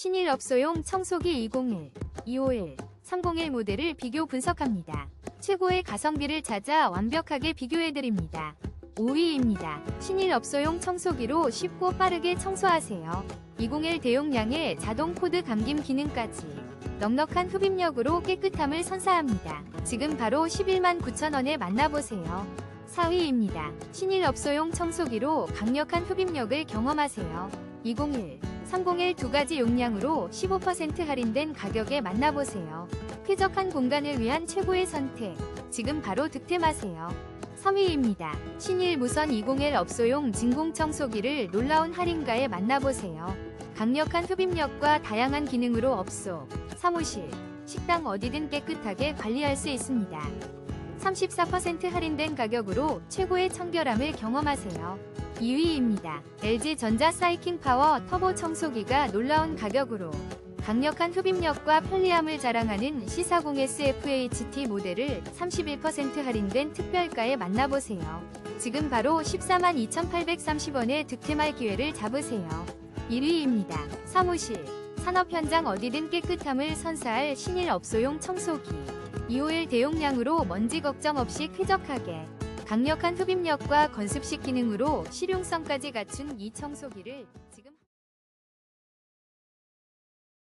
신일 업소용 청소기 201, 251, 301 모델을 비교 분석합니다. 최고의 가성비를 찾아 완벽하게 비교해드립니다. 5위입니다. 신일 업소용 청소기로 쉽고 빠르게 청소하세요. 201 대용량의 자동 코드 감김 기능까지 넉넉한 흡입력으로 깨끗함을 선사합니다. 지금 바로 11만 9천원에 만나보세요. 4위입니다. 신일 업소용 청소기로 강력한 흡입력을 경험하세요. 201, 301 두 가지 용량으로 15% 할인된 가격에 만나보세요. 쾌적한 공간을 위한 최고의 선택. 지금 바로 득템하세요. 3위입니다. 신일 무선 201 업소용 진공 청소기를 놀라운 할인가에 만나보세요. 강력한 흡입력과 다양한 기능으로 업소, 사무실, 식당 어디든 깨끗하게 관리할 수 있습니다. 34% 할인된 가격으로 최고의 청결함을 경험하세요. 2위입니다. LG전자 사이킹 파워 터보 청소기가 놀라운 가격으로 강력한 흡입력과 편리함을 자랑하는 C40SFHT 모델을 31% 할인된 특별가에 만나보세요. 지금 바로 14만 2,830원에 득템할 기회를 잡으세요. 1위입니다. 사무실, 산업 현장 어디든 깨끗함을 선사할 신일 업소용 청소기. 251 대용량으로 먼지 걱정 없이 쾌적하게 강력한 흡입력과 건습식 기능으로 실용성까지 갖춘 이 청소기를 지금